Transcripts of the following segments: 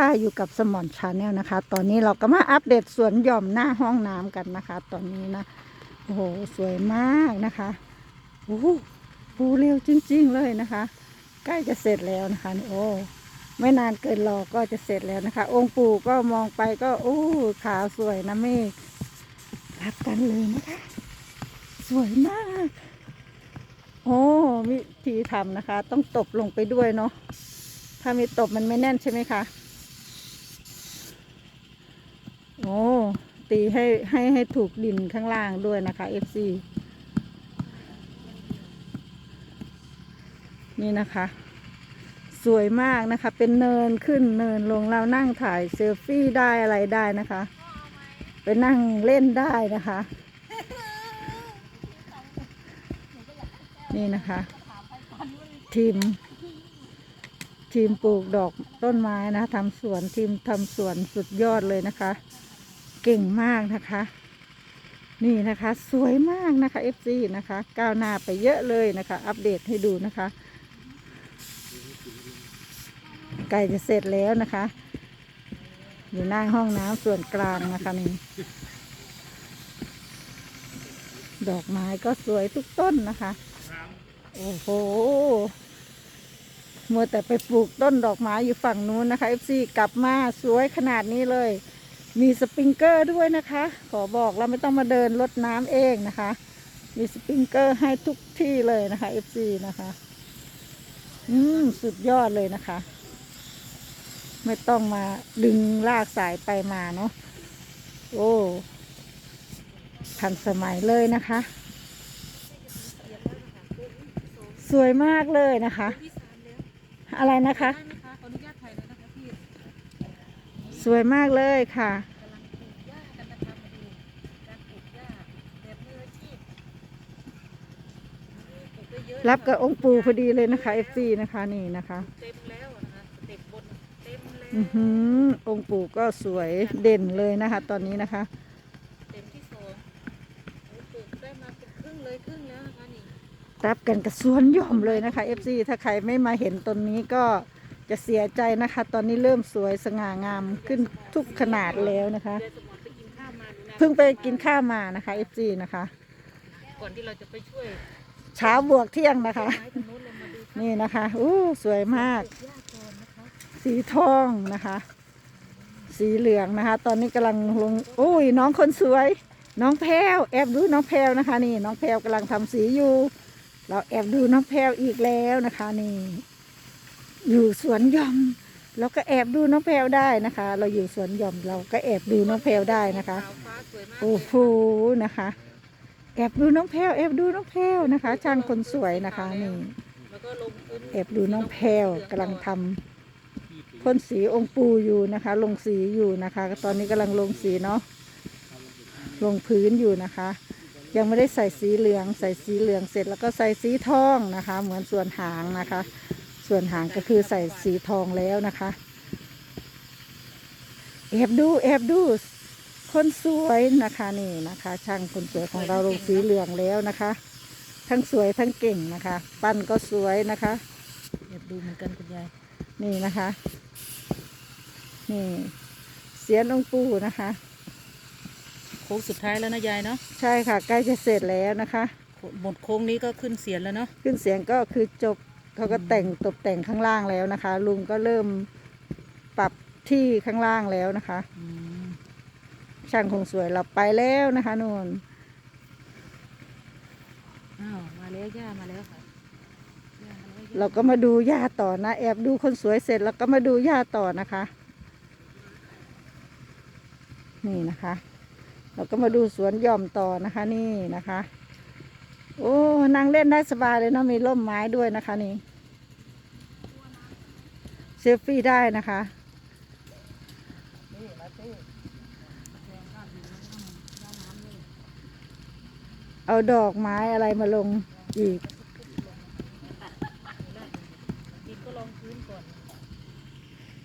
ค่ะอยู่กับสมอนชาแนลนะคะ ตอนนี้เราก็มาอัปเดตสวนหย่อมหน้าห้องน้ำกันนะคะ ตอนนี้นะโอ้โหสวยมากนะคะโอ้โหปูเร็วจริง ๆ เลยนะคะ ใกล้จะเสร็จแล้วนะคะโอ้ไม่นานเกินรอก็จะเสร็จแล้วนะคะ องค์ปู่ก็มองไปก็โอ้ขาวสวยนะเมฆรับกันเลยนะคะ สวยมาก โอ้วิธีทำนะคะ ต้องตบลงไปด้วยเนาะถ้ามีตบมันไม่แน่นใช่ไหมคะ โอ้ ตีให้ให้ให้ถูกดินข้างล่างด้วยนะคะ FC นี่นะคะ สวยมากนะคะ เป็นเนินขึ้นเนินลงเรานั่งถ่ายเซลฟี่ได้อะไรได้นะคะ ไปนั่งเล่นได้นะคะ นี่นะคะ ทีม ทีมปลูกดอกต้นไม้นะทำสวนทีมทำสวนสุดยอดเลยนะคะ เก่งมากนะคะ นี่นะคะ สวยมากนะคะ FC นะคะ ก้าวหน้าไปเยอะเลยนะคะ อัปเดตให้ดูนะคะใกล้จะเสร็จแล้วนะคะ อยู่หน้าห้องน้ำส่วนกลางนะคะนี่ดอกไม้ก็สวยทุกต้นนะคะ โอ้โหมัวแต่ไปปลูกต้นดอกไม้อยู่ฝั่งนู้นนะคะ FC กลับมาสวยขนาดนี้เลย มีสปริงเกอร์ด้วยนะคะ ขอบอกเราไม่ต้องมาเดินรดน้ำเองนะคะ มีสปริงเกอร์ให้ทุกที่เลยนะคะ FC นะคะ อืมสุดยอดเลยนะคะ ไม่ต้องมาดึงลากสายไปมาเนาะโอ้ทันสมัยเลยนะคะ สวยมากเลยนะคะ อะไรนะคะ วยมากเลยค่ะกำลังปลูกหญ้ากันนะคะมาดูการปลูกหญ้าแบบมืออาชีพปลูกได้เยอะรับกับองค์ปู่พอดีเลยนะคะ FC นะคะนี่นะคะเต็มแล้วอะนะคะสเต็ปบนเต็มแล้วอือหือองค์ปู่ก็สวยเด่นเลยนะคะ ตอนนี้นะคะเต็มที่สองโอ้ปลูกได้มาเป็นครึ่งเลยครึ่งแล้วนะคะนี่รับกันกับสวนหย่อมเลยนะคะ FC ถ้าใครไม่มาเห็นตนนี้ก็ จะเสียใจนะคะ ตอนนี้เริ่มสวยสง่างามขึ้นทุกขนาดแล้วนะคะ เพิ่งไปกินข้าวมานะคะ FC นะคะ ก่อนที่เราจะไปช่วยเช้าบวกเที่ยงนะคะ ไม้ตรงนู้นลงมาดูนี่นะคะอู้สวยมากปลูกหญ้าก่อนนะคะสีทองนะคะ สีเหลืองนะคะ ตอนนี้กำลังลงอุ้ยน้องคนสวย น้องแพรวแอบดูน้องแพรวนะคะ นี่ น้องแพรวกำลังทำสีอยู่ เราแอบดูน้องแพรวอีกแล้วนะคะ นี่ อยู่สวนหย่อมเราก็แอบดูน้องแพรวได้นะคะ เราอยู่สวนหย่อมเราก็แอบดูน้องแพรวได้นะคะขาวฟ้าสวยมากโอ้โหนะคะ แอบดูน้องแพรวแอบดูน้องแพรวนะคะ ช่างคนสวยนะคะนี่แอบดูน้องแพรวกำลังทำพ่นสีองค์ปูอยู่นะคะ ลงสีอยู่นะคะ ตอนนี้กำลังลงสีเนาะลงพื้นอยู่นะคะ ยังไม่ได้ใส่สีเหลือง ใส่สีเหลืองเสร็จแล้วก็ใส่สีทองนะคะ เหมือนส่วนหางนะคะ ส่วนหางก็คือใส่สีทองแล้วนะคะแอบดูแอบดูคนสวยนะคะนี่นะคะ ช่างคนสวยของเราลงสีเหลืองแล้วนะคะ ทั้งสวยทั้งเก่งนะคะ ปั้นก็สวยนะคะแอบดูเหมือนกันคุณยายนี่นะคะ นี่เสียนองค์ปู่นะคะโค้งสุดท้ายแล้วนะยายเนาะใช่ค่ะ ใกล้จะเสร็จแล้วนะคะ หมดโค้งนี้ก็ขึ้นเสียนแล้วเนาะขึ้นเสียงก็คือจบ เขาก็แต่งตกแต่งข้างล่างแล้วนะคะ ลุงก็เริ่มปรับที่ข้างล่างแล้วนะคะอืมช่างคงสวยเราไปแล้วนะคะนู่นอ้าวมาแล้วย่ามาแล้วค่ะย่ามาแล้วย่าเราก็มาดูย่าต่อนะ แอบดูคนสวยเสร็จแล้วก็มาดูย่าต่อนะคะ นี่นะคะ เราก็มาดูสวนหย่อมต่อนะคะ นี่นะคะ โอ้นั่งเล่นได้สบายเลยเนาะมีร่มไม้ด้วยนะคะนี่เซลฟี่ได้นะคะเอาดอกไม้อะไรมาลงอีก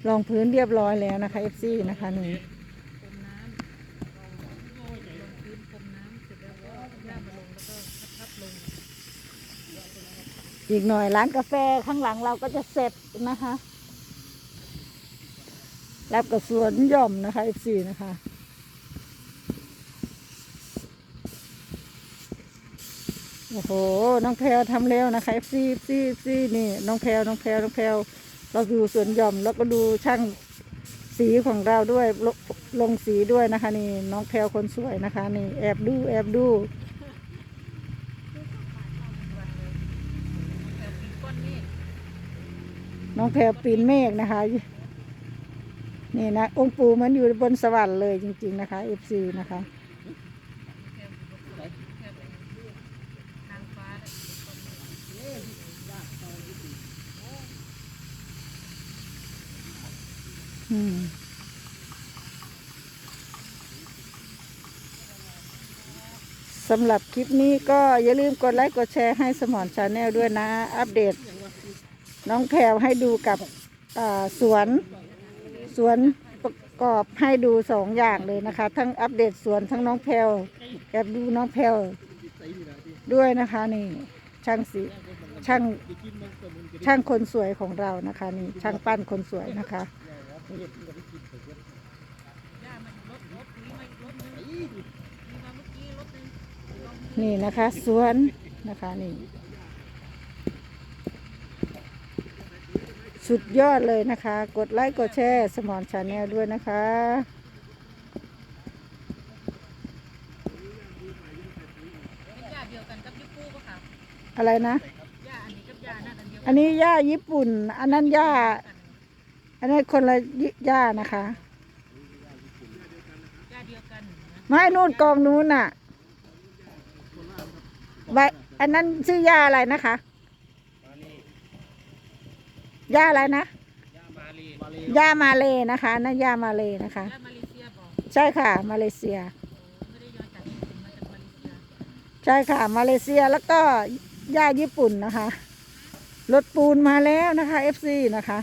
ลองพื้นเรียบร้อยแล้วนะคะ FC นะคะนี่ พรมน้ำลงพื้นพรมน้ำเสร็จแล้วก็ย่ามาลงแล้วก็ทับๆลง อีกหน่อยร้านกาแฟข้างหลังเราก็จะเสร็จนะคะรับกับสวนหย่อมนะคะ FC นะคะโอ้โห น้องแพรวทำเร็วนะคะ FC FC FC นี่ น้องแพรวน้องแพรวน้องแพรวเราดูสวนหย่อมแล้วก็ดูช่างสีของเราด้วยลลงสีด้วยนะคะ นี่ น้องแพรวคนสวยนะคะ นี่แอบดูแอบดู แต่ปีก้อ น้องแพรปีนเมฆนะคะ นี่นะ องค์ปู่มันอยู่บนสวรรค์เลยจริง ๆ นะคะ FC นะคะอืมำหรับคลิปนี้ก็อย่าลืมกดไลค์กดแชร์ให้สมอนชาแนลด้วยนะ อัปเดต น้องแพรวให้ดูกับอ่าสวนสวนประกอบให้ดูสองอย่างเลยนะคะ ทั้งอัปเดตสวนทั้งน้องแพรวแอบดูน้องแพรวด้วยนะคะนี่ช่างสีช่างช่างคนสวยของเรานะคะนี่ช่างปั้นคนสวยนะคะย่ามันรถร นี่นะคะ สวนนะคะนี่ สุดยอดเลยนะคะ กดไลค์กดแชร์สมอนชาแนลด้วยนะคะเป็นย่าเดียวกันกับยุปูปะค่ะอะไรนะย่าอันนี้กับย่านั่นอันเดียวอันนี้ย่าญี่ปุ่น อันนั้นย่าอันนี้นคนละย่านะคะย่าเดียวกันนะไม่นู่นกองนู้นน่ะ ใบอันนั้นชื่อย่าอะไรนะคะย่าอะไรนะย่ามาเลนะคะนั่นย่ามาเลนะคะย่ามาเลเซียบอกใช่ค่ะมาเลเซียไม่ได้ย้อนจากญี่ปุ่นมาจากมาเลเซีย ใช่ค่ะ มาเลเซียแล้วก็ย่าญี่ปุ่นนะคะรถปูนมาแล้วนะคะ FC นะคะ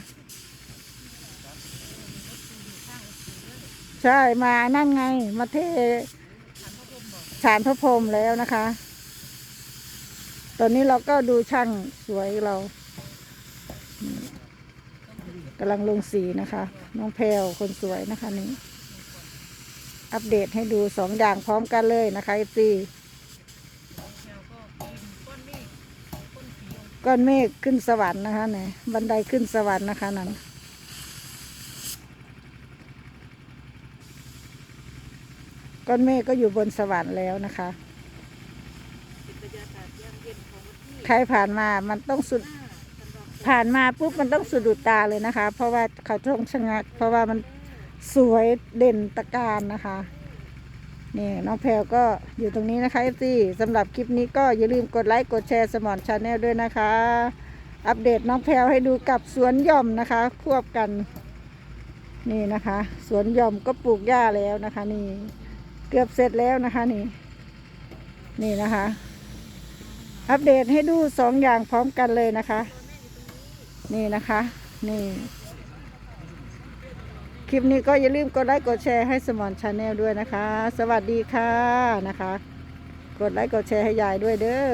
ใช่มานั่นไง มาเทฐานพระพรหมแล้วนะคะ ตอนนี้เราก็ดูช่างสวยเรากำลังลงสีนะคะ น้องแพรวคนสวยนะคะนี่อัปเดตให้ดูสองอย่างพร้อมกันเลยนะคะไอซีก้อนเมฆขึ้นสวรรค์นะคะเนี่ยบันไดขึ้นสวรรค์นะคะนั่นก้อนเมฆก็อยู่บนสวรรค์แล้วนะคะ บรรยากาศยามเย็นของวันที่ ใครผ่านมามันต้องสุดผ่านมาปุ๊บมันต้องสะดุดตาเลยนะคะ เพราะว่าเขาต้องชะงัก เพราะว่ามันสวยเด่นตะการนะคะนี่น้องแพรวก็อยู่ตรงนี้นะคะเอฟซีสำหรับคลิปนี้ก็อย่าลืมกดไลค์กดแชร์สมอนชาแนลด้วยนะคะ อัปเดตน้องแพรวให้ดูกับสวนหย่อมนะคะ ควบกัน นี่นะคะ สวนหย่อมก็ปลูกหญ้าแล้วนะคะ นี่ เกือบเสร็จแล้วนะคะ นี่ นี่นะคะ อัปเดตให้ดูสองอย่างพร้อมกันเลยนะคะ นี่นะคะ นี่ คลิปนี้ก็อย่าลืมกดไลค์กดแชร์ให้สมอนชาแนลด้วยนะคะ สวัสดีค่ะนะคะ กดไลค์กดแชร์ให้ยายด้วยเด้อ